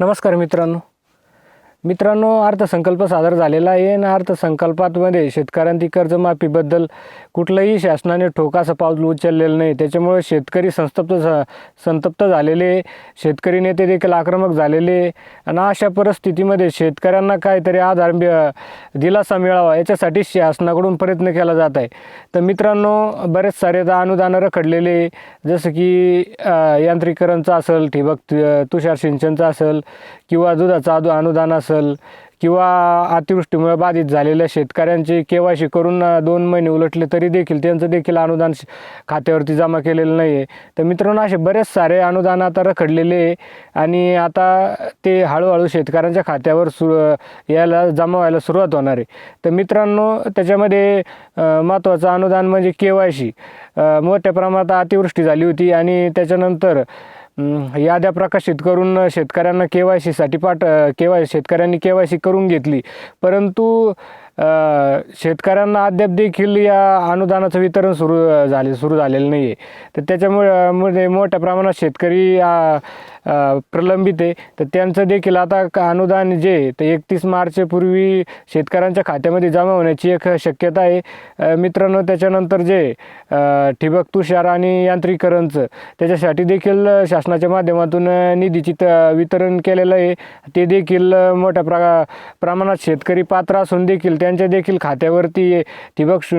नमस्कार मित्रांनो. मित्रांनो अर्थसंकल्प सादर झालेला आहे आणि अर्थसंकल्पातमध्ये शेतकऱ्यांची कर्जमाफीबद्दल कुठलंही शासनाने ठोकाचं पाऊल उचललेलं नाही. त्याच्यामुळे शेतकरी संतप्त संतप्त झालेले शेतकरी नेते देखील आक्रमक झालेले आणि अशा परिस्थितीमध्ये शेतकऱ्यांना काहीतरी आधार दिलासा मिळावा याच्यासाठी शासनाकडून प्रयत्न केला जात आहे. तर मित्रांनो बरेच सारे आता अनुदानं रखडलेले जसं की यांत्रिकरणचं असेल ठिबक तु- तुषार सिंचनचं असेल किंवा दुधाचं अनु- अनुदान असेल किंवा अतिवृष्टीमुळे बाधित झालेल्या शेतकऱ्यांची के वाय सी करून दोन महिने उलटले तरी देखील त्यांचं देखील अनुदान श- खात्यावरती जमा केलेलं नाही आहे तर मित्रांनो असे बरेच सारे अनुदान आता रखडलेले आहे आणि आता ते हळूहळू शेतकऱ्यांच्या खात्यावर सु यायला जमा व्हायला सुरुवात होणार आहे. तर मित्रांनो त्याच्यामध्ये महत्त्वाचं अनुदान म्हणजे के वाय सी मोठ्या प्रमाणात अतिवृष्टी झाली होती आणि त्याच्यानंतर याद्या प्रकाशित करून शेतकऱ्यांना के वाय सीसाठी पाठ के वाय शेतकऱ्यांनी के वाय सी करून घेतली. परंतु शेतकऱ्यांना अद्याप देखील या अनुदानाचं वितरण सुरू झाले सुरू झालेलं नाही आहे तर त्याच्यामुळे मोठ्या प्रमाणात शेतकरी प्रलंबित आहे. तर त्यांचं देखील आता अनुदान जे आहे ते एकतीस मार्चपूर्वी शेतकऱ्यांच्या खात्यामध्ये जमा होण्याची एक शक्यता आहे. मित्रांनो त्याच्यानंतर जे ठिबक तुषार आणि यांत्रिकरणचं त्याच्यासाठी देखील शासनाच्या माध्यमातून निधीची वितरण केलेलं आहे. ते देखील मोठ्या प्रा प्रमाणात शेतकरी पात्र असून देखील त्या त्यांच्या देखील खात्यावरती ठिबक शु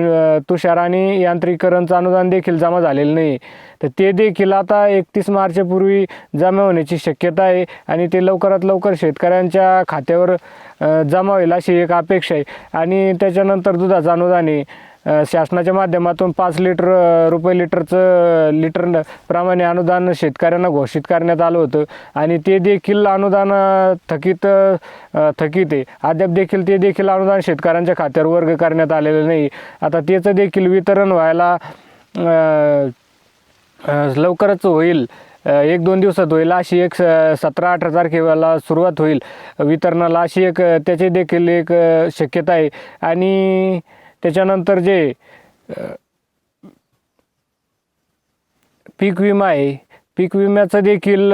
तुषार आणि यांत्रिकरणचं अनुदान देखील जमा झालेलं नाही. तर ते देखील आता एकतीस मार्चपूर्वी जमा होण्याची शक्यता आहे आणि ते लवकरात लवकर शेतकऱ्यांच्या खात्यावर जमा होईल अशी एक अपेक्षा आहे. आणि त्याच्यानंतर दुधाचं अनुदान आहे. शासनाच्या माध्यमातून पाच लिटर रुपये लिटरचं लिटर प्रमाणे अनुदान शेतकऱ्यांना घोषित करण्यात आलं होतं. आणि ते देखील अनुदान थकीत थकीत आहे. अद्याप देखील ते देखील अनुदान शेतकऱ्यांच्या खात्यावर वर्ग करण्यात आलेलं नाही. आता त्याचं देखील वितरण व्हायला लवकरच होईल. एक दोन दिवसात होईल. अशी एक सतरा अठरा तारखेला सुरुवात होईल वितरणाला. अशी एक त्याची देखील एक शक्यता आहे. आणि त्याच्यानंतर जे पीक विमा आहे पीक विम्याचं देखील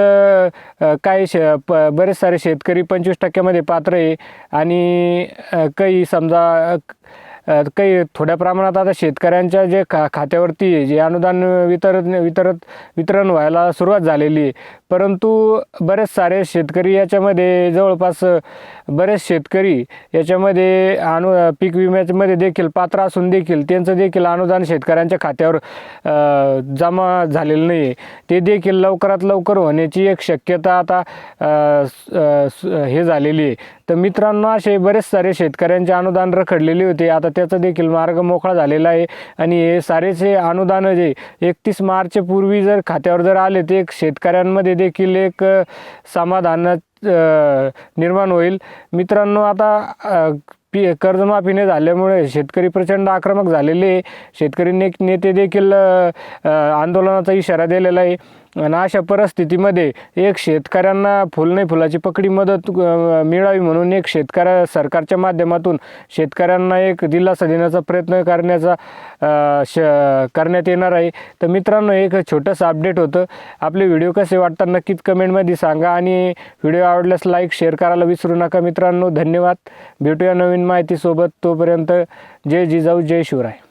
काही श प बरेच सारे शेतकरी पंचवीस टक्क्यामध्ये पात्र आहे. आणि काही समजा काही थोड्या प्रमाणात आता शेतकऱ्यांच्या जे खा खात्यावरती जे अनुदान वितरण वितरत वितरण व्हायला सुरुवात झालेली आहे. परंतु बरेच सारे शेतकरी याच्यामध्ये जवळपास बरेच शेतकरी याच्यामध्ये अनु पीक विम्यामध्ये देखील पात्र असून देखील त्यांचं देखील अनुदान शेतकऱ्यांच्या खात्यावर जमा झालेलं नाही आहे ते देखील लवकरात लवकर होण्याची एक शक्यता आता हे झालेली आहे. तर मित्रांनो असे बरेच सारे शेतकऱ्यांचे अनुदान रखडलेले होते. आता त्याचा देखील मार्ग मोकळा झालेला आहे. आणि हे सारेचे अनुदान जे एकतीस मार्चपूर्वी जर खात्यावर जर आले ते एक शेतकऱ्यांमध्ये देखील एक समाधान निर्माण होईल मित्रांनो आता पी कर्जमाफी झाल्यामुळे शेतकरी प्रचंड आक्रमक झालेले आहे. शेतकरी ने नेते देखील आंदोलनाचा इशारा दिलेला आहे आणि अशा परिस्थितीमध्ये एक शेतकऱ्यांना फुल नाही फुलाची पकडी मदत मिळावी म्हणून एक शेतकऱ्या सरकारच्या माध्यमातून शेतकऱ्यांना एक दिलासा देण्याचा प्रयत्न करण्याचा श करण्यात येणार आहे. तर मित्रांनो एक छोटंसं अपडेट होतं. आपले व्हिडिओ कसे वाटतात नक्कीच कमेंटमध्ये सांगा आणि व्हिडिओ आवडल्यास लाईक शेअर करायला विसरू नका मित्रांनो. धन्यवाद. भेटूया नवीन माहितीसोबत. तोपर्यंत जय जिजाऊ जय शिवराय.